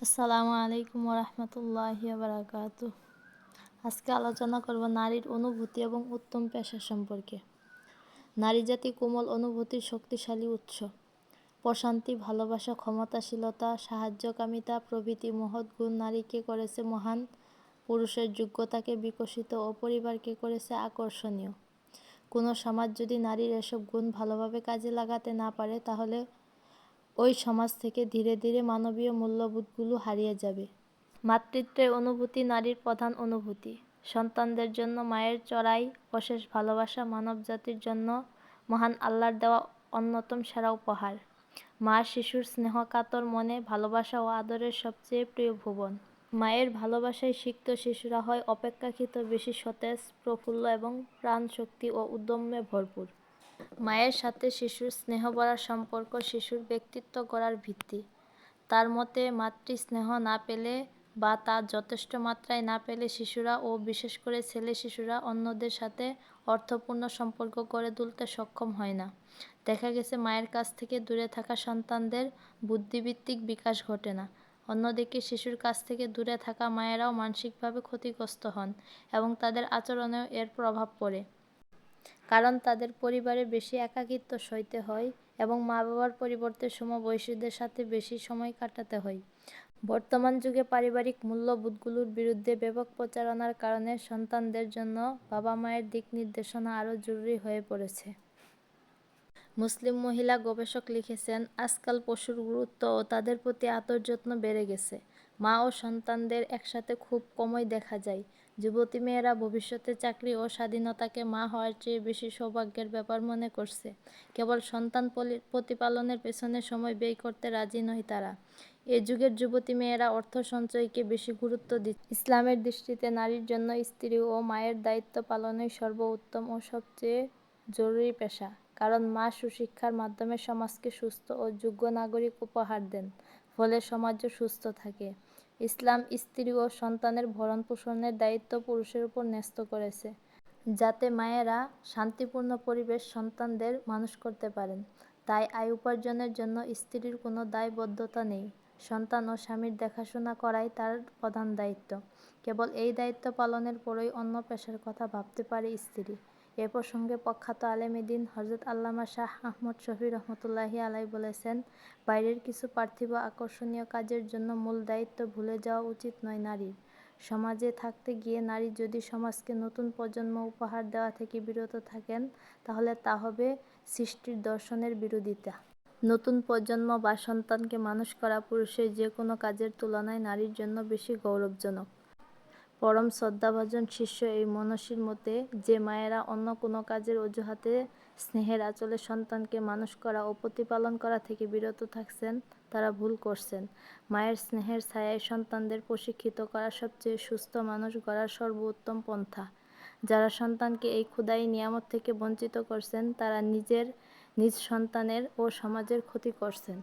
আসসালামু আলাইকুম রহমতুল্লাহি বারাকাতু আজকে আলোচনা করব নারীর অনুভূতি এবং উত্তম পেশা সম্পর্কে। নারী জাতি কোমল অনুভূতির শক্তিশালী উৎস। প্রশান্তি, ভালোবাসা, ক্ষমতাশীলতা, সাহায্যকামিতা, প্রভৃতি মহৎ গুণ নারীকে করেছে মহান। পুরুষের যোগ্যতাকে বিকশিত ও পরিবারকে করেছে আকর্ষণীয়। কোনো সমাজ যদি নারীর এসব গুণ ভালোভাবে কাজে লাগাতে না পারে, তাহলে ওই সমাজ থেকে ধীরে ধীরে মানবীয় মূল্যবোধগুলো হারিয়ে যাবে। মাতৃত্বের অনুভূতি নারীর প্রধান অনুভূতি। সন্তানদের জন্য মায়ের চড়াই, অশেষ ভালোবাসা মানবজাতির জন্য মহান আল্লাহর দেওয়া অন্যতম সেরা উপহার। মা শিশুর স্নেহ কাতর মনে ভালোবাসা ও আদরের সবচেয়ে প্রিয় ভুবন। মায়ের ভালোবাসায় সিক্ত শিশুরা হয় অপেক্ষাকৃত বেশি সতেজ, প্রফুল্ল এবং প্রাণশক্তি ও উদ্যমে ভরপুর। মায়ের সাথে শিশুর স্নেহ ভরা সম্পর্ক, শিশুর ব্যক্তিত্ব গড়ার ভিত্তি। তার মতে, মাতৃস্নেহ না পেলে বা তা যথেষ্ট মাত্রায় না পেলে শিশুরা ও বিশেষ করে ছেলে শিশুরা অন্যদের সাথে অর্থপূর্ণ সম্পর্ক গড়ে তুলতে সক্ষম হয় না। দেখা গেছে মায়ের কাছ থেকে দূরে থাকা সন্তানদের বুদ্ধিভিত্তিক বিকাশ ঘটে না। অন্যদিকে শিশুর কাছ থেকে দূরে থাকা মায়েরাও মানসিকভাবে ক্ষতিগ্রস্ত হন এবং তাদের আচরণেও এর প্রভাব পড়ে। কারণ তাদের পরিবারে বেশি একাকিত্ব সইতে হয় এবং মা বাবার পরিবর্তে সমবয়সীদের সাথে বেশি সময় কাটাতে হয়। বর্তমান যুগে পারিবারিক মূল্যবোধগুলোর বিরুদ্ধে ব্যাপক প্রচারণার কারণে সন্তানদের জন্য বাবা মায়ের দিক নির্দেশনা আরও জরুরি হয়ে পড়েছে। মুসলিম মহিলা গবেষক লিখেছেন, আজকাল পশুর গুরুত্ব ও তাদের প্রতি আদর যত্ন বেড়ে গেছে। মা ও সন্তানদের একসাথে খুব কমই দেখা যায়। যুবতী মেয়েরা ভবিষ্যতে চাকরি ও স্বাধীনতাকে মা হওয়ার চেয়ে বেশি সৌভাগ্যের ব্যাপার মনে করছে। কেবল সন্তান প্রতিপালনের পেছনে সময় ব্যয় করতে রাজি নয় তারা। এ যুগের যুবতী মেয়েরা অর্থ সঞ্চয়কে বেশি গুরুত্ব দিচ্ছে। ইসলামের দৃষ্টিতে নারীর জন্য স্ত্রী ও মায়ের দায়িত্ব পালনই সর্বোত্তম ও সবচেয়ে জরুরি পেশা। কারণ মা সুশিক্ষার মাধ্যমে সমাজকে সুস্থ ও যোগ্য নাগরিক উপহার দেন। ফলে সমাজও সুস্থ থাকে। ইসলাম স্ত্রী ও সন্তানের ভরণ পোষণের দায়িত্ব পুরুষের উপর ন্যস্ত করেছে, যাতে মায়েরা শান্তিপূর্ণ পরিবেশ সন্তানদের মানুষ করতে পারেন। তাই আয় উপার্জনের জন্য স্ত্রীর কোনো দায়বদ্ধতা নেই। সন্তান ও স্বামীর দেখাশোনা করাই তার প্রধান দায়িত্ব। কেবল এই দায়িত্ব পালনের পরই অন্য পেশার কথা ভাবতে পারে স্ত্রী। এ প্রসঙ্গে প্রখ্যাত আলেমেদিন হজরত আল্লামা শাহ আহমদ শফি রহমতুল্লাহি আলাই বলেছেন, বাইরের কিছু পার্থিব আকর্ষণীয় কাজের জন্য মূল দায়িত্ব ভুলে যাওয়া উচিত নয় নারীর। সমাজে থাকতে গিয়ে নারী যদি সমাজকে নতুন প্রজন্ম উপহার দেওয়া থেকে বিরত থাকেন, তাহলে তা হবে সৃষ্টির দর্শনের বিরোধিতা। নতুন প্রজন্ম বা সন্তানকে মানুষ করা পুরুষের যে কোনো কাজের তুলনায় নারীর জন্য বেশি গৌরবজনক। পরম শ্রদ্ধাভাজন শিষ্য এই মনসীর মতে, যে মায়েরা অন্য কোনো কাজের অজুহাতে স্নেহের আচলে সন্তানকে মানুষ করা ও প্রতিপালন করা থেকে বিরত থাকছেন, তারা ভুল করছেন। মায়ের স্নেহের ছায়ায় সন্তানদের প্রশিক্ষিত করা সবচেয়ে সুস্থ মানুষ গড়ার সর্বোত্তম পন্থা। যারা সন্তানকে এই ক্ষুদাই নিয়ামত থেকে বঞ্চিত করছেন, তারা নিজের, নিজ সন্তানের ও সমাজের ক্ষতি করছেন।